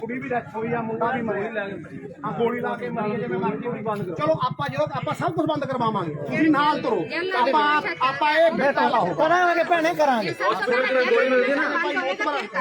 ਕੁੜੀ ਵੀ ਡੈਥ ਹੋਈ ਆ ਮੁੰਡਾ ਵੀ ਮਰਿਆ ਹਾਂ ਗੋਲੀ ਲਾ ਕੇ ਮਰੀ ਆ, ਜਿਵੇਂ ਮਰਜ਼ੀ ਹੋਈ ਬੰਦ ਕਰੋ। ਚਲੋ ਆਪਾਂ ਜਦੋਂ ਆਪਾਂ ਸਭ ਕੁਝ ਬੰਦ ਕਰਵਾਵਾਂਗੇ। ਤੁਸੀਂ ਨਾਲ ਤੁਰੋ। ਆਪਾਂ ਆਪਾਂ ਇਹ ਬੇਟਾ ਲਾਓ ਕਰਾਂਗੇ ਭੈਣੇ ਕਰਾਂਗੇ।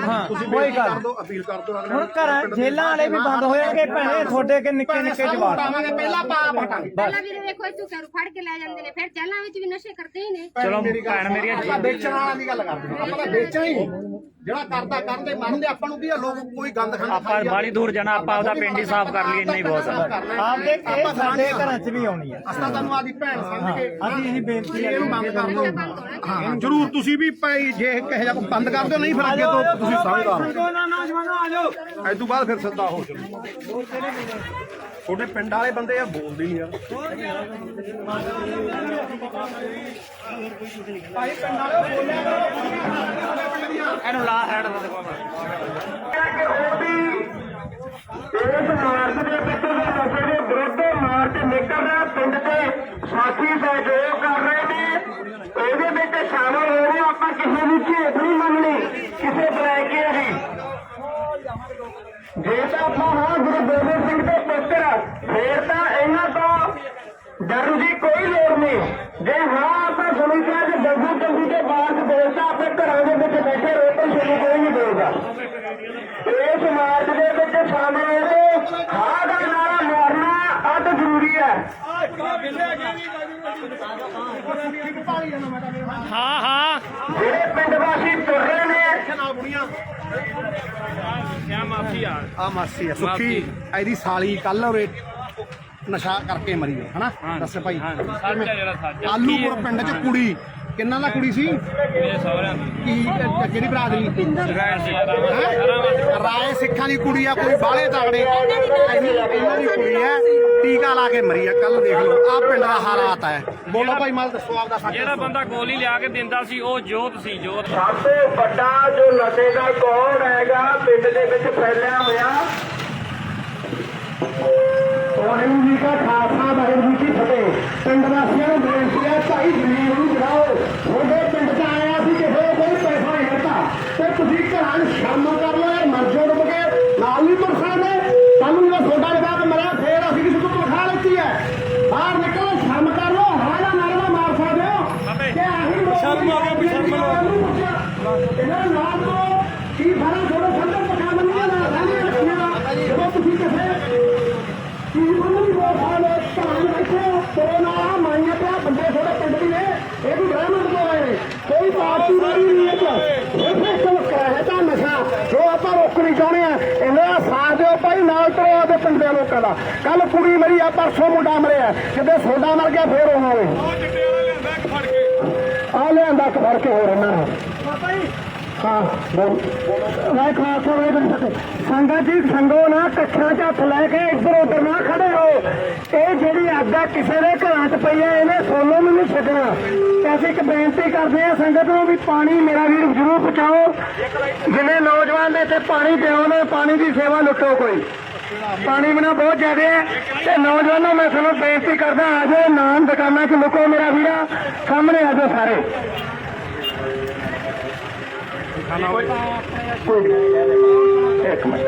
ਹਾਂ ਤੁਸੀਂ ਕੋਈ ਕਰ ਦਿਓ ਅਪੀਲ ਕਰ ਦਿਓ ਅਗਲੇ ਹੁਣ ਘਰਾਂ ਜੇਲਾਂ ਵਾਲੇ ਵੀ ਬੰਦ ਹੋ ਜਾਣਗੇ ਭੈਣੇ ਤੁਹਾਡੇ ਕਿ ਨਿੱਕੇ ਨਿੱਕੇ ਜਵਾਕ ਪਾਵਾਂਗੇ ਪਹਿਲਾਂ ਆਪ ਹਟਾਂਗੇ। ਪਹਿਲਾਂ ਵੀ ਵੇਖੋ ਇੱਥੋਂ ਘਰੋਂ ਫੜ ਕੇ ਲੈ ਜਾਂਦੇ ਨੇ ਫਿਰ ਜੇਲਾਂ ਵਿੱਚ ਵੀ ਨਸ਼ੇ ਕਰਦੇ ਹੀ ਨੇ। ਚਲੋ ਭੈਣ ਮੇਰੀ ਆਪਾਂ ਵੇਚਣ ਵਾਲਿਆਂ ਦੀ ਗੱਲ ਕਰਦੇ ਹਾਂ। ਆਪਾਂ ਤਾਂ ਵੇਚਣਾ ਹੀ ਨਹੀਂ। ਜਿਹੜਾ ਕਰਦਾ ਆਪਾਂ ਨੂੰ ਕੀ ਆ ਲੋਕ ਕੋਈ ਗੰਦ ਖਾਂਦਾ ਆਪਾਂ ਬਾਹਲੀ ਦੂਰ ਜਾਣਾ ਆਪਾਂ ਉਹਦਾ ਪਿੰਡ ਹੀ ਸਾਫ਼ ਕਰ ਲਈਏ ਇੰਨਾ ਹੀ ਬਹੁਤ ਆ। ਆਪਦੇ ਇਹ ਸਾਡੇ ਘਰਾਂ 'ਚ ਵੀ ਆਉਣੀ ਹੈ ਅਸਤਾ ਤੁਹਾਨੂੰ ਆਦੀ ਭੈਣ ਸਮਝ ਕੇ ਅਸੀਂ ਇਹੀ ਬੇਨਤੀ ਹੈ ਇਹਨੂੰ ਬੰਦ ਕਰ ਦਿਓ। ਹਾਂ ਜਰੂਰ ਤੁਸੀਂ ਵੀ ਭਾਈ ਜੇ ਇਹ ਕਹੇ ਜਾ ਬੰਦ ਕਰ ਦਿਓ ਨਹੀਂ ਫਿਰ ਅੱਗੇ ਤੋਂ ਤੁਸੀਂ ਸਮਝਦਾਰ ਨੌਜਵਾਨੋ ਆ ਜਾਓ। ਤੋਂ ਬਾਅਦ ਫਿਰ ਸਿੱਧਾ ਹੋ ਚਲੋ ਤੁਹਾਡੇ ਪਿੰਡ ਵਾਲੇ ਬੰਦੇ ਆ ਬੋਲਦੇ ਨਹੀਂ ਯਾਰ ਭਾਈ ਪਿੰਡ ਵਾਲੇ ਬੋਲਿਆ ਇਹਨੂੰ ਲਾ ਹੈਡ ਦਾ ਇਸ ਮਾਰਚ ਦੇ ਵਿੱਚ ਦੇ ਨਸ਼ੇ ਦੇ ਵਿਰੁੱਧ ਮਾਰਚ ਨਿਕਲ ਰਿਹਾ ਪਿੰਡ ਦੇ ਸਾਥੀ ਸਹਿਯੋਗ ਕਰ ਰਹੇ ਨੇ ਇਹਦੇ ਵਿੱਚ ਸ਼ਾਮਲ ਹੋ ਰਹੇ ਆਪਾਂ ਕਿਸੇ ਦੀ ਝੇਪ ਨਹੀਂ ਮੰਨਣੀ। ਕਿਸੇ ਬਲੈਕ ਕੇ ਅਸੀਂ ਜੇ ਤਾਂ ਆਪਾਂ ਹਾਂ ਗੁਰੂ ਗੋਬਿੰਦ ਸਿੰਘ ਦੇ ਪੁੱਤਰ ਫੇਰ ਤਾਂ ਇਹਨਾਂ ਤੋਂ ਡਰਨ ਦੀ ਕੋਈ ਲੋੜ ਨਹੀਂ ਜੇ ਹਾਂ ਆਪਾਂ ਸੁਣੀ ਕਿਹਾ ਕਿ ਜੱਗੂ ਜੱਗੂ ਦੇ ਬਾਅਦ ਬੋਲਦਾ ਆਪਣੇ ਘਰਾਂ ਦੇ ਵਿੱਚ ਬੈਠੇ ਰਹੋ ਤਾਂ ਸਾਨੂੰ ਕੋਈ ਨਹੀਂ ਬੋਲਦਾ ਇਸ ਮਾਰਚ ਦੇ ਵਿੱਚ ਸ਼ਾਮਲ ਹੋ ਕੇ ਹਾਂ ਦਾ ਨਾਰਾ ਮਾਰਨਾ ਅੱਤ ਜ਼ਰੂਰੀ ਹੈ ਹਾਂ ਹਾਂ। ਜਿਹੜੇ ਪਿੰਡ ਵਾਸੀ ਤੁਰ ਰਹੇ ਨੇ ਨਾਲ ਬੁੜੀਆਂ ਕਿਆ ਮਾਫੀ ਆ। ਆ ਮਾਸੀ ਆ ਸੁੱਖੀ। ਇਹਦੀ ਸਾਲੀ ਕੱਲ ਉਰੇ ਨਸ਼ਾ ਕਰਕੇ ਮਰੀ ਹੈ ਹਨਾ? ਦੱਸ ਭਾਈ। ਆ ਆ। ਆਲੂਪੁਰ ਪਿੰਡ ਚ ਕੁੜੀ ਕਿੰਨਾ ਦਾ ਕੁੜੀ ਸੀ? ਮੇਰੇ ਸਹੁਰਿਆਂ ਦੀ। ਕੀ ਕਿਹੜੀ ਬਰਾਦਰੀ ਰਾਏ ਸਿੱਖਾਂ ਦੀ। ਕੁੜੀ ਆ ਕੋਈ ਬਾਹਲੇ ਤਗੜੇ ਇਹਨਾਂ ਦੀ ਕੁੜੀ ਹੈ। ਟੀਕਾ ਲਾ ਕੇ ਮਰੀ ਆ ਕੱਲ ਦੇਖ ਲਓ। ਆ ਪਿੰਡ ਦਾ ਹਾਲਾਤ ਹੈ। ਬੋਲੋ ਭਾਈ ਮਾਲ ਦੱਸੋ ਆਪਦਾ ਸੱਚ ਜਿਹੜਾ ਬੰਦਾ ਗੋਲੀ ਲਿਆ ਕੇ ਦਿੰਦਾ ਸੀ ਉਹ ਜੋਤ ਸੀ ਜੋਤ। ਸਭ ਤੋਂ ਵੱਡਾ ਜੋ ਨਸ਼ੇ ਦਾ ਕੌਣ ਹੈਗਾ ਪਿੰਡ ਦੇ ਵਿੱਚ ਫੈਲਿਆ ਹੋਇਆ। ਵਾਹਿਗੁਰੂ ਜੀ ਕਾ ਖਾਲਸਾ ਵਾਹਿਗੁਰੂ ਜੀ ਕੀ ਫਤਿਹ। ਪਿੰਡ ਵਾਸੀਆਂ ਨੂੰ ਬੇਨਤੀ ਹੈ ਭਾਈ ਜ਼ਮੀਨ ਨੂੰ ਜਰਾਓ ਤੁਹਾਡੇ ਪਿੰਡ 'ਚ ਆਇਆ ਸੀ ਕਿਸੇ ਨੇ ਕੋਈ ਪੈਸਾ ਨਹੀਂ ਦਿੱਤਾ ਤੇ ਤੁਸੀਂ ਘਰਾਂ ਨੂੰ ਸ਼ਰਮ ਕਰ ਲਓ ਇਹ ਮਰਜੋ ਡੁੱਬ ਕੇ ਨਾਲ ਨਹੀਂ ਮਰ ਸਕਦੇ ਸਾਨੂੰ ਜਦੋਂ ਤੁਹਾਡਾ ਜਵਾਬ ਮਰਿਆ ਫੇਰ ਅਸੀਂ ਕਿਸੇ ਤੋਂ ਤਨਖਾਹ ਲੈਤੀ ਹੈ ਬਾਹਰ ਨਿਕਲੋ ਸ਼ਰਮ ਕਰ ਲਓ ਹਾਲਾ ਨਾਰਾ ਮਾਰ ਸਕਦੇ ਹੋ ਕਿ ਆਹੀ ਲੋਕ ਸ਼ਰਮ ਆ ਗਿਆ ਸ਼ਰਮ ਇਹਨਾਂ ਨਾਲ ਤੋਂ ਕੀ ਫ਼ਰਕ ਥੋੜਾ ਸੰਦਰ ਪਕਾ ਬੰਦੀਆਂ ਨਾਲ ਰਹਿੰਦੀਆਂ ਰੱਖੀਆਂ। ਜਦੋਂ ਤੁਸੀਂ ਕਿਸੇ ਕੀ ਬੰਦੂ ਦੀ ਬਹੁਤ ਹਾਲ ਹੈ ਧਾਨ ਰੱਖੋ ਕੋਰੋਨਾ ਮਾਈਆਂ ਪਿਆ ਬੰਦੇ ਥੋੜੇ ਪਿੰਡ ਦੀ ਨੇ ਇਹ ਵੀ ਰਹਿਮਤ ਤੋਂ ਆਏ ਨੇ। ਕੋਈ ਪਾਰਟੀ ਵਾਲੀ ਨਹੀਂ ਹੈ ਇਹ ਤਾਂ ਨਸ਼ਾ। ਜੋ ਆਪਾਂ ਰੋਕਣੀ ਚਾਹੁੰਦੇ ਆ ਇਹਨਾਂ ਸਾਥ ਦਿਓ ਭਾਈ ਨਾਲ ਤਰੋ ਆਦੇ ਪਿੰਡ ਦੇ ਲੋਕਾਂ ਦਾ। ਕੱਲ ਕੁੜੀ ਮਰੀ ਆ ਪਰਸੋਂ ਮੁੰਡਾ ਮਰਿਆ। ਕਿਤੇ ਸੋਡਾ ਮਰ ਗਿਆ ਫੇਰ ਉਹ ਹੋਵੇ ਆ ਲਿਆਂਦਾ ਫੜ ਕੇ ਹੋਰ ਇਹਨਾਂ ਨੂੰ ਹਾਂ ਬੋਲ। ਮੈਂ ਖਾਸ ਹੋ ਗਏ ਸੰਗਤ ਜੀ ਸੰਗੋ ਨਾ ਕੱਛਾਂ 'ਚ ਹੱਥ ਲੈ ਕੇ ਇੱਧਰ ਉੱਧਰ ਨਾ ਖੜੇ ਹੋ। ਇਹ ਜਿਹੜੀ ਅੱਗ ਆ ਕਿਸੇ ਦੇ ਘਰਾਂ 'ਚ ਪਈ ਹੈ ਇਹਨੇ ਸੋਲੋ ਨੂੰ ਨਹੀਂ ਛੱਡਣਾ। ਤੇ ਅਸੀਂ ਇੱਕ ਬੇਨਤੀ ਕਰਦੇ ਆ ਸੰਗਤ ਨੂੰ ਵੀ ਪਾਣੀ ਮੇਰਾ ਵੀਰ ਜ਼ਰੂਰ ਪਹੁੰਚਾਓ। ਜਿਵੇਂ ਨੌਜਵਾਨ ਦੇ ਇੱਥੇ ਪਾਣੀ ਪਿਓ ਨੇ ਪਾਣੀ ਦੀ ਸੇਵਾ ਲੁੱਟੋ ਕੋਈ। ਪਾਣੀ ਬਿਨਾ ਬਹੁਤ ਜ਼ਿਆਦਾ ਹੈ ਤੇ ਨੌਜਵਾਨੋ ਮੈਂ ਤੁਹਾਨੂੰ ਬੇਨਤੀ ਕਰਦਾ ਆ ਜਾਓ ਨਾਮ ਦੁਕਾਨਾਂ 'ਚ ਲੁਕੋ ਮੇਰਾ ਵੀਰਾ ਸਾਹਮਣੇ ਆ ਜਾਓ ਸਾਰੇ ਇੱਕ ਮਿੰਟ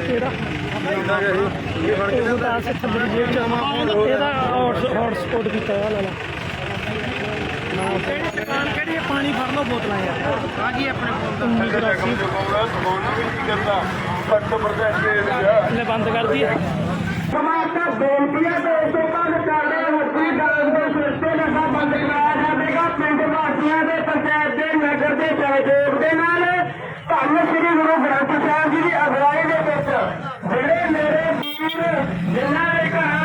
ਇਹਦਾ ਕੀਤਾ ਹੋਇਆ ਲਾਲਾ ਕਿਹੜੀ ਦੁਕਾਨ ਕਿਹੜੀ ਹੈ ਪਾਣੀ ਫੜ ਲਓ ਬੋਤਲਾਂ ਯਾਰ ਆ ਗਈ ਆਪਣੇ ਕੋਲ ਬੰਦ ਕਰ ਦਈਏ ਸਮਾਜਾ ਬੇਨਤੀਆਂ ਦੇ ਤੋਂ ਬਾਅਦ ਕਰਦੇ ਹੱਥੀ ਗਾਲ ਦੇ ਸਿਸਟੇ ਨਸ਼ਾ ਬੰਦ ਕਰਾਇਆ ਜਾਵੇਗਾ। ਪਿੰਡ ਵਾਸੀਆਂ ਦੇ ਪੰਚਾਇਤ ਦੇ ਨਗਰ ਦੇ ਸਹਿਯੋਗ ਦੇ ਨਾਲ। ਧੰਨ ਸ੍ਰੀ ਗੁਰੂ ਗ੍ਰੰਥ ਸਾਹਿਬ ਜੀ ਦੀ ਅਗਵਾਈ ਦੇ ਵਿੱਚ ਜਿਹੜੇ ਮੇਰੇ ਵੀਰ ਜਿਨ੍ਹਾਂ ਦੇ ਘਰਾਂ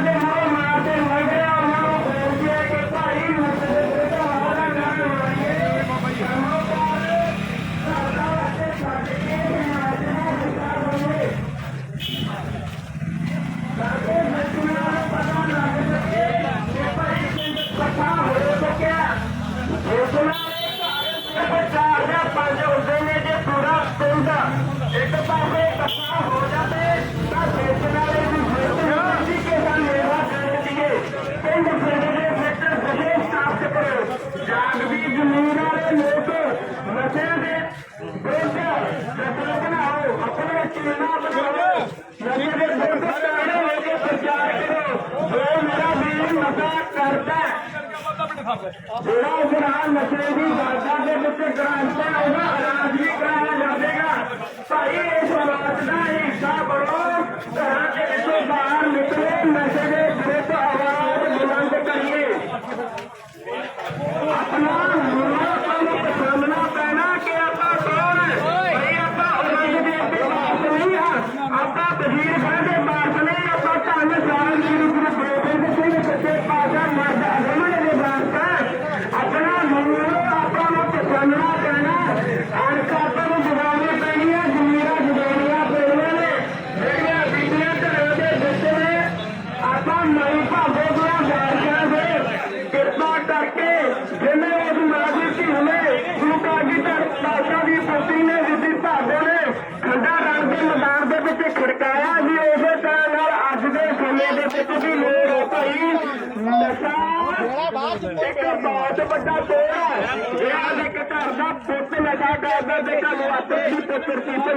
verdade. ਜਿਵੇਂ ਉਸ ਮਾਜੀ ਧੀ ਨੇ ਗੁਰੂ ਕਾਜੀ ਪਾਤਸ਼ਾਹ ਦੀ ਪੁੱਤਰੀ ਨੇ ਜਿੱਦੀ ਭਾਗੋ ਨੇ ਖੰਡਾ ਰਣ ਦੇ ਮੈਦਾਨ ਦੇ ਵਿੱਚ ਖੜਕਾਇਆ ਜੀ, ਉਸੇ ਤਰ੍ਹਾਂ ਨਾਲ ਅੱਜ ਦੇ ਸਮੇਂ ਦੇ ਵਿੱਚ ਵੀ ਲੋੜ ਹੋ ਭਾਈ ਨਸ਼ਾ ਇੱਕ ਬਹੁਤ ਵੱਡਾ ਤੋੜ ਹੈ। ਜਿਹੜਾ ਇੱਕ ਘਰ ਦਾ ਪੁੱਤ ਨਸ਼ਾ ਕਰਦਾ ਤੇ ਕੱਲ ਆਪਣੇ ਦੀ ਪੁੱਤਰ ਕੀ ਤੇ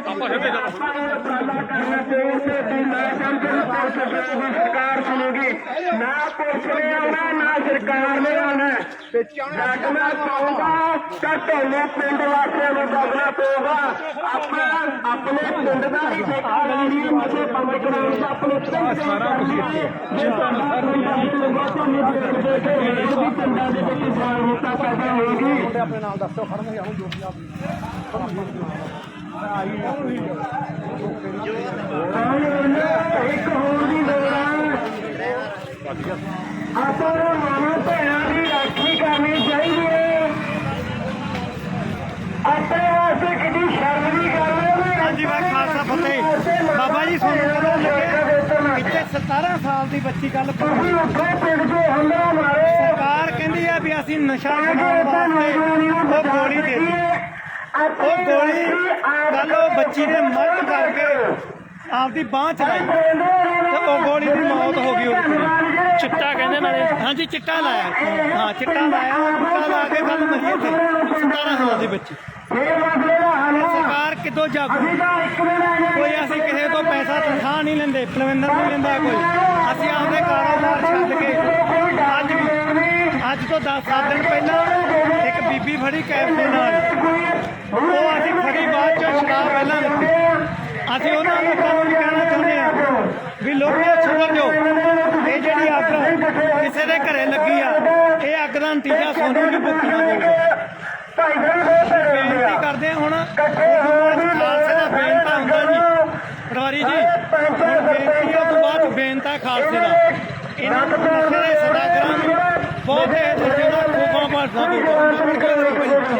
ਉਪਰਾਲਾ ਕਰਨਾ ਚਾਹੀਦਾ ਕਿ ਨਾ ਸਮਝਣ ਪੁਲਿਸ ਦੀ ਸਰਕਾਰ ਸੁਣੇਗੀ ਨਾ ਪੁਲਿਸ ਨੇ ਆਉਣਾ ਨਾ ਸਰਕਾਰ ਨੇ ਆਉਣਾ ਜਾਗਣਾ ਪਊਗਾ ਤਾਂ ਤੁਹਾਨੂੰ ਪਿੰਡ ਵਾਸੀਆਂ ਨੂੰ ਜਾਗਣਾ ਪਊਗਾ ਆਪਾਂ ਆਪਣੇ ਪਿੰਡ ਦਾ ਹੀ ਠੇਕਾ ਲੈਣੀ ਮਤੇ ਪੰਜ ਕਰਾਉਣ ਆਪਣੇ ਪਿੰਡ ਦੇ ਸਾਰਾ ਕੁਝ ਜੇ ਤੁਹਾਡਾ ਪਿੰਡ ਲੋਕਾਂ ਤੋਂ ਨਹੀਂ ਦੇ ਕੇ ਵੀ ਪਿੰਡਾਂ ਦੇ ਵਿੱਚ ਜਾਗਰੂਕਤਾ ਪੈਦਾ ਹੋਏਗੀ ਆਪਣੇ ਨਾਲ ਦੱਸੋ ਖੜਨਗੇ ਹੁਣ ਜੋ ਵੀ ਆ ਇੱਕ ਹੋਰ ਦੀ ਲੋੜ ਹੈ ਆਪਾਂ ਨੂੰ ਮਾਂ ਭੈਣਾਂ ਦੀ ਰਾਖੀ ਕਰਨੀ ਚਾਹੀਦੀ ਹੈ ਆਪਣੇ ਵਾਸਤੇ ਕਿੰਨੀ ਸ਼ਰਮ ਦੀ ਗੱਲ ਹੈ ਵੀ ਹਾਂਜੀ ਵਾਹ ਖਾਲਸਾ ਫਤਿਹ। ਬਾਬਾ ਜੀ ਤੁਹਾਨੂੰ ਪਤਾ ਲੱਗੇ ਇੱਥੇ 17 ਸਾਲ ਦੀ ਬੱਚੀ ਗੱਲ ਤੁਸੀਂ ਉੱਥੇ ਪਿੰਡ ਦੇ ਹਮਲਾ ਮਾਰੇ ਸਰਕਾਰ ਕਹਿੰਦੀ ਆ ਵੀ ਅਸੀਂ ਨਸ਼ਾ ਛਡਾਉਣ ਵਾਸਤੇ ਉਹ ਗੋਲੀ ਦੇ ਦਿੱਤੀ। ਉਹ ਗੋਲੀ ਕੱਲ ਉਹ ਬੱਚੀ ਨੇ ਮਰਦ ਕਰਕੇ ਆਪਦੀ ਬਾਹ ਚਲਾਈ ਤੇ ਉਹ ਗੋਲੀ ਦੀ ਮੌਤ ਹੋ ਗਈ ਉਹਦੀ ਚਿੱਟਾ ਕਹਿੰਦੇ ਨਾਲੇ। ਹਾਂਜੀ ਚਿੱਟਾ ਲਾਇਆ। ਹਾਂ ਚਿੱਟਾ ਲਾਇਆ। ਚਿੱਟਾ ਲਾ ਕੇ ਕੱਲ ਮਰੀ ਇੱਥੇ 17 ਸਾਲ ਦੀ ਬੱਚੀ। ਇਹ ਮਸਲੇ ਦਾ ਹੱਲ ਹੈ ਸਰਕਾਰ ਕਿਦੋਂ ਜਾਗੂ? ਅਸੀਂ ਤਾਂ ਇੱਕ ਦਿਨ ਆ ਜਾਏ ਕੋਈ ਅਸੀਂ ਕਿਸੇ ਤੋਂ ਪੈਸਾ ਤਨਖਾਹ ਨਹੀਂ ਲੈਂਦੇ। ਪਲਵਿੰਦਰ ਨਹੀਂ ਲੈਂਦਾ ਕੋਈ। ਅਸੀਂ ਆਪਦੇ ਕਾਰੋਬਾਰ ਛੱਡ ਕੇ ਅੱਜ ਅੱਜ ਤੋਂ 10 ਦਿਨ ਪਹਿਲਾਂ ਇੱਕ ਬੀਬੀ ਫੜੀ ਕੈਬ ਦੇ ਨਾਲ। ਉਹ ਅਸੀਂ ਫੜੀ ਬਾਅਦ ਚੋਂ ਸ਼ਰਾਬ ਪਹਿਲਾਂ ਲਿੱਤੀ ਅਸੀਂ ਉਹਨਾਂ ਲੋਕਾਂ ਨੂੰ ਵੀ ਕਹਿਣਾ ਚਾਹੁੰਦੇ ਆ ਵੀ ਲੋਕੋ ਸੁਧਰ ਇਹ ਜਿਹੜੀ ਅੱਗ ਕਿਸੇ ਦੇ ਘਰੇ ਲੱਗੀ ਆ, ਇਹ ਅੱਗ ਦਾ ਨਤੀਜਾ ਸੋਨੂੰ ਦੀ ਬੁੱਕੀਆਂ ਹੋਊਗਾ ਭਾਈ ਸਾਹਿਬ ਬੇਨਤੀ ਕਰਦੇ ਹਾਂ ਹੁਣ ਖਾਲਸੇ ਦਾ ਬੇਨਤਾ ਹੁੰਦਾ ਜੀ, ਪਟਵਾਰੀ ਜੀ ਹੁਣ ਬੇਨਤੀ ਤੋਂ ਬਾਅਦ ਬੇਨਤਾ ਖਾਲਸੇ ਦਾ। ਇਹਨਾਂ ਨੂੰ ਨਸ਼ੇ ਦੇ ਸਦਾ ਕਰਾਂਗੇ। ਬਹੁਤ ਹੈ ਜਿਹੜਾ ਖੋਪਾਂ ਭਾਸ਼ਾ ਦੀ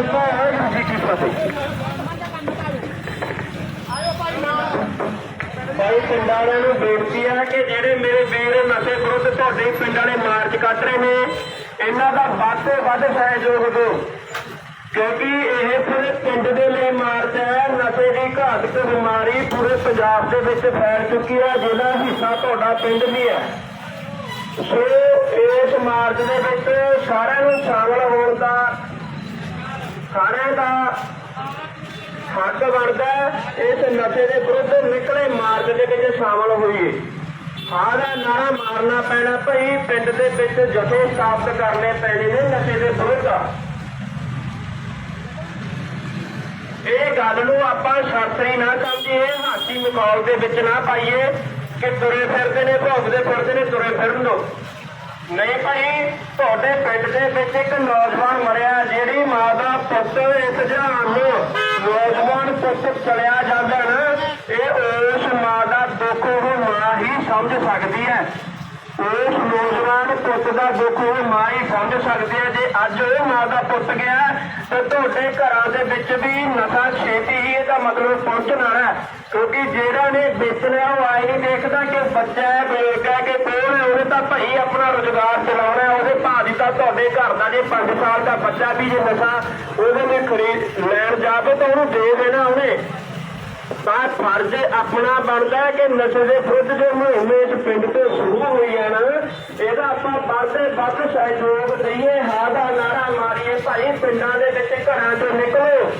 ਖਾਲਸਾ ਵਾਹਿਗੁਰੂ ਜੀ ਕੀ ਫਤਿਹ ਭਾਈ ਪਿੰਡ ਵਾਲਿਆਂ ਨੂੰ ਬੇਨਤੀ ਹੈ ਕਿ ਜਿਹੜੇ ਮੇਰੇ ਵੀਰ ਨਸ਼ੇ ਵਿਰੁੱਧ ਤੁਹਾਡੇ ਪਿੰਡ ਵਾਲੇ ਮਾਰਚ ਕੱਢ ਰਹੇ ਨੇ, ਇਹਨਾਂ ਦਾ ਵੱਧ ਤੋਂ ਵੱਧ ਸਹਿਯੋਗ ਦਿਓ। ਕਿਉਂਕਿ ਇਹ ਪੂਰੇ ਪਿੰਡ ਦੇ ਲਈ ਮਾਰਚ ਹੈ, ਨਸ਼ੇ ਦੀ ਘਾਤਕ ਬਿਮਾਰੀ ਪੂਰੇ ਪੰਜਾਬ ਦੇ ਵਿੱਚ ਫੈਲ ਚੁੱਕੀ ਹੈ, ਜਿਹਦਾ ਹਿੱਸਾ ਤੁਹਾਡਾ ਪਿੰਡ ਵੀ ਹੈ। ਸੋ ਇਸ ਮਾਰਚ ਦੇ ਵਿੱਚ ਸਾਰਿਆਂ ਨੂੰ ਸ਼ਾਮਲ ਹੋਣ ਦਾ ਸਾਰਿਆਂ ਦਾ ਹੱਕ ਬਣਦਾ ਇਸ ਨਸ਼ੇ ਦੇ ਵਿਰੁੱਧ ਨਿਕਲੇ ਮਾਰਗ ਦੇ ਵਿੱਚ ਸ਼ਾਮਲ ਹੋਈਏ। ਹਾਂ ਨਾਰਾ ਮਾਰਨਾ ਪੈਣਾ ਭਈ, ਪਿੰਡ ਦੇ ਵਿੱਚ ਜਥੇ ਸਥਾਪਿਤ ਕਰਨੇ ਪੈਣੇ ਨੇ ਨਸ਼ੇ ਦੇ ਵਿਰੁੱਧ। ਇਹ ਗੱਲ ਨੂੰ ਆਪਾਂ ਸ਼ਾਸਤਰੀ ਨਾ ਸਮਝੀਏ ਹਾਸੀ ਮਖੌਲ ਦੇ ਵਿੱਚ ਨਾ ਪਾਈਏ ਕਿ ਤੁਰੇ ਫਿਰਦੇ ਨੇ ਭੋਗਦੇ ਫਿਰਦੇ ਨੇ, ਤੁਰੇ ਫਿਰਨ ਦੋ। ਨਹੀਂ ਭਾਈ, ਤੁਹਾਡੇ ਪਿੰਡ ਦੇ ਵਿੱਚ ਇੱਕ ਨੌਜਵਾਨ ਮਰਿਆ ਜਿਹੜੀ ਮਾਂ ਦਾ ਪੁੱਤ ਇਸ ਜਹਾਨ ਨੂੰ ਨੌਜਵਾਨ ਪੁੱਤ ਚਲਿਆ ਜਾਂਦਾ ਨਾ, ਇਹ ਉਸ ਮਾਂ ਦਾ ਦੁੱਖ ਉਹ ਮਾਂ ਹੀ ਸਮਝ ਸਕਦੀ ਹੈ। ਉਸ ਨੌਜਵਾਨ ਪੁੱਤ ਦਾ ਦੁੱਖ ਉਹ ਮਾਂ ਹੀ ਸਮਝ ਸਕਦੀ ਹੈ। ਜੇ ਅੱਜ ਉਹ ਮਾਂ ਦਾ ਪੁੱਤ ਗਿਆ, ਤੇ ਤੁਹਾਡੇ ਘਰਾਂ ਦੇ ਵਿੱਚ ਵੀ ਨਸ਼ਾ ਛੇਤੀ ਹੀ ਇਹਦਾ ਮਤਲਬ ਪਹੁੰਚਣਾ ਹੈ। ਕਿਉਂਕਿ ਜਿਹੜਾ ਨੇ ਵੇਚਣਾ, ਉਹ ਆਏ ਨਹੀਂ ਦੇਖਦਾ ਕਿ ਬੱਚਾ ਹੈ, ਬਜ਼ੁਰਗ ਹੈ ਕਿ ਕੌਣ ਹੈ, ਉਹਨੇ ਤਾਂ ਭਈ ਆਪਣਾ ਰੋਜ਼ਗਾਰ ਚਲਾਉਣਾ ਉਹਦੇ ਭਾਅ ਦੀ ਤਾਂ ਤੁਹਾਡੇ ਘਰ ਦਾ ਜੇ 5 ਸਾਲ ਦਾ ਬੱਚਾ ਵੀ ਜੇ ਨਸ਼ਾ ਉਹਦੇ ਨੇ ਖਰੀਦ ਲੈਣ ਜਾਵੇ ਤਾਂ ਉਹਨੂੰ ਦੇ ਦੇਣਾ ਉਹਨੇ। ਤਾਂ ਫਰਜ਼ ਆਪਣਾ ਬਣਦਾ ਕਿ ਨਸ਼ੇ ਦੇ ਵਿਰੁੱਧ ਜੋ ਮੁਹਿੰਮ ਇਸ ਪਿੰਡ ਤੋਂ ਸ਼ੁਰੂ ਹੋਈ ਹੈ ਨਾ, ਇਹਦਾ ਆਪਾਂ ਵੱਧ ਵੱਧ ਸਹਿਯੋਗ ਦਈਏ ਹਾਂ ਦਾ ਨਾਰਾ ਮਾਰੀਏ, ਭਾਈ ਪਿੰਡਾਂ ਦੇ ਵਿੱਚ ਘਰਾਂ ਚੋਂ ਨਿਕਲੋ।